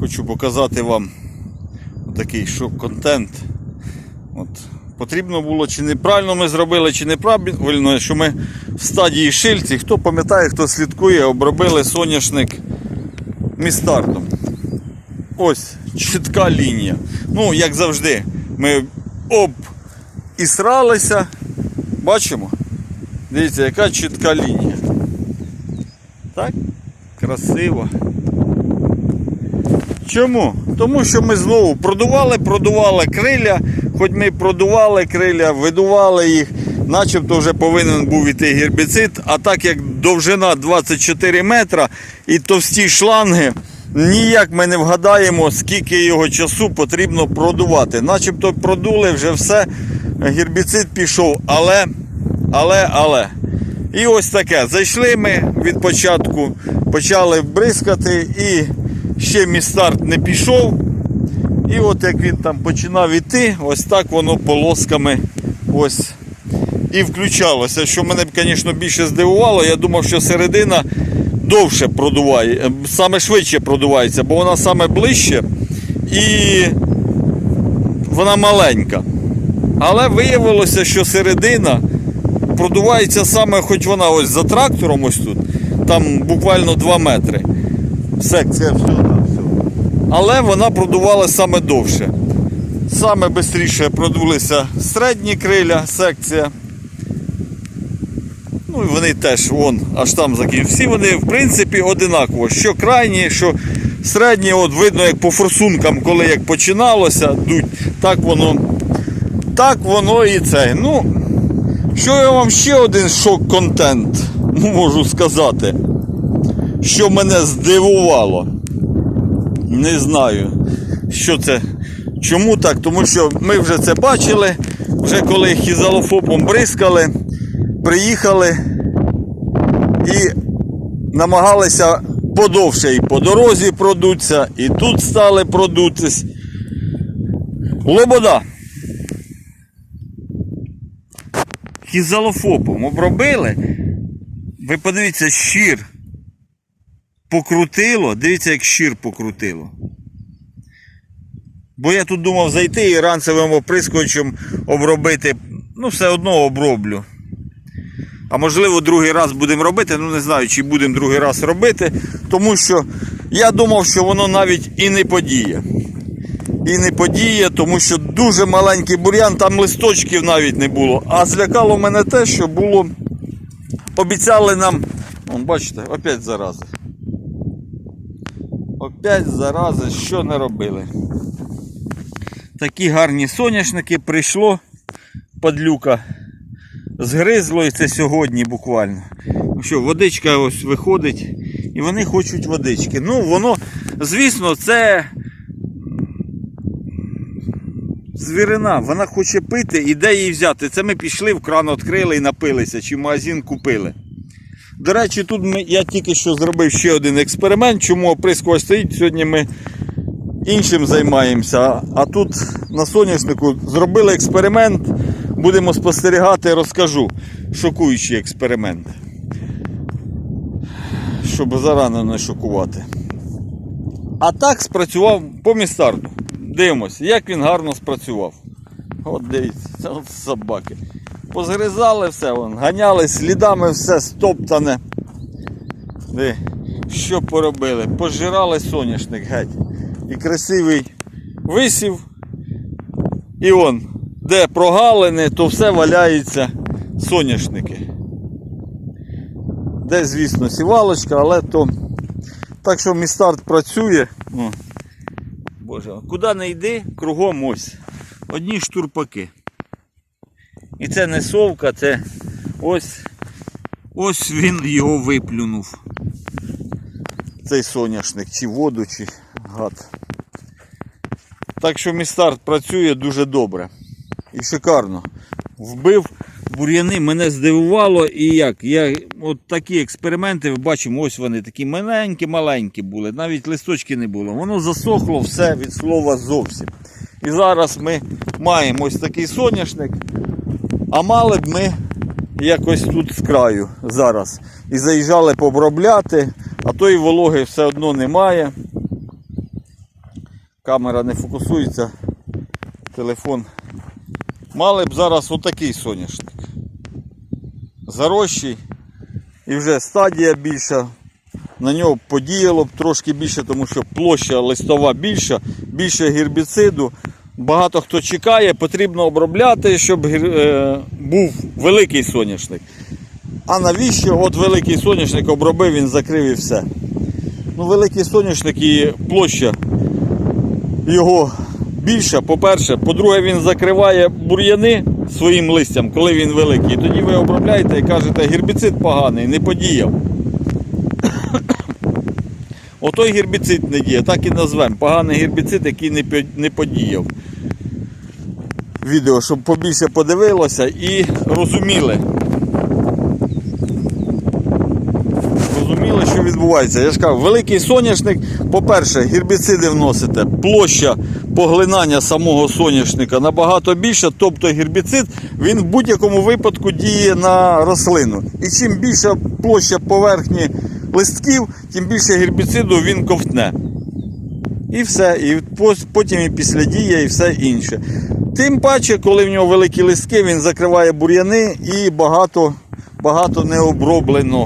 Хочу показати вам такий шок-контент. От. Потрібно було, чи неправильно ми зробили, чи неправильно, що ми в стадії шильці, хто пам'ятає, хто слідкує, обробили соняшник містартом. Ось чітка лінія. Ну, як завжди, ми об і сралися. Бачимо? Дивіться, яка чітка лінія. Так? Красиво. Чому? Тому що ми знову продували, продували криля, хоч ми продували криля, видували їх, начебто вже повинен був іти гербіцид, а так як довжина 24 метра і товсті шланги, ніяк ми не вгадаємо, скільки його часу потрібно продувати. Начебто продули вже все, гербіцид пішов, але, але, але. І ось таке. Зайшли ми від початку, почали бризкати і ще містарт не пішов. І от як він там починав іти, ось так воно полосками ось і включалося. Що мене, звісно, більше здивувало, я думав, що середина довше продуває, е, саме швидше продувається, бо вона саме ближче і вона маленька. Але виявилося, що середина продувається саме, хоч вона ось за трактором, ось тут, там буквально 2 метри. Секція всього. Але вона продувала саме довше. Саме швидше продулися середні криля, секція. Ну і вони теж вон, аж там закінчили. Всі вони, в принципі, одинаково. Що крайні, що середні, от видно, як по форсункам, коли як починалося, дуть, так воно. Так воно і це. Ну, що я вам ще один шок-контент можу сказати, що мене здивувало. Не знаю, що це. Чому так? Тому що ми вже це бачили, вже коли хізалофобом бризкали, приїхали і намагалися подовше і по дорозі продуться, і тут стали продутись. Лобода. Хізалофобом обробили. Ви подивіться, щір покрутило. Дивіться, як щір покрутило. Бо я тут думав зайти і ранцевим оприскувачем обробити. Ну, все одно оброблю. А можливо, другий раз будемо робити. Ну не знаю, чи будемо другий раз робити. Тому що я думав, що воно навіть і не подіє. І не подіє, тому що дуже маленький бур'ян, там листочків навіть не було. А злякало мене те, що було. Обіцяли нам. Вон, бачите, опять зарази. Опять зарази, що не робили. Такі гарні соняшники прийшло падлюка. Згризло і це сьогодні буквально. Ну Що, водичка ось виходить і вони хочуть водички. Ну, воно, звісно, це звірина, вона хоче пити і де її взяти. Це ми пішли в кран відкрили і напилися, чи в магазин купили. До речі, тут я тільки що зробив ще один експеримент, чому оприскувач стоїть. Сьогодні ми іншим займаємося. А тут на соняшнику зробили експеримент. Будемо спостерігати, розкажу. Шокуючий експеримент. Щоб зарано не шокувати. А так спрацював по містарту. Дивимось, як він гарно спрацював. От дивіться, от собаки. Позгризали все, вон, ганяли слідами все стоптане. Диви, що поробили? Пожирали соняшник геть. І красивий висів. І он, де прогалини, то все валяється соняшники. Де, звісно, сівалочка, але то. Так що містарт працює. О. Боже, куди не йди, кругом ось. Одні штурпаки. І це не совка, це ось ось він його виплюнув. Цей соняшник, чи воду, чи гад. Так що містарт працює дуже добре. І шикарно. Вбив бур'яни, мене здивувало і як. Я, от такі експерименти, ви бачимо, ось вони такі маленькі-маленькі були, навіть листочки не було. Воно засохло все від слова зовсім. І зараз ми маємо ось такий соняшник, а мали б ми якось тут з краю зараз. І заїжджали пообробляти, а тої вологи все одно немає. камера не фокусується, телефон. Мали б зараз отакий соняшник. Зарощий і вже стадія більша. На нього подіяло б трошки більше, тому що площа листова більша, більше гербіциду. Багато хто чекає, потрібно обробляти, щоб е, був великий соняшник. А навіщо? От великий соняшник обробив, він закрив і все. Ну, великий соняшник і площа його більша, по-перше. По-друге, він закриває бур'яни своїм листям, коли він великий. Тоді ви обробляєте і кажете, гербіцид поганий, не подіяв. Отой гербіцид не діє, так і назвемо. Поганий гербіцид, який не подіяв. Відео, щоб побільше подивилося і розуміли. Розуміли, що відбувається. Я ж кажу, великий соняшник, по-перше, гербіциди вносите, площа поглинання самого соняшника набагато більша, тобто гербіцид він в будь-якому випадку діє на рослину. І чим більша площа поверхні листків, тим більше гербіциду він ковтне. І все, і потім і після дія, і все інше. Тим паче, коли в нього великі листки, він закриває бур'яни і багато, багато не оброблено.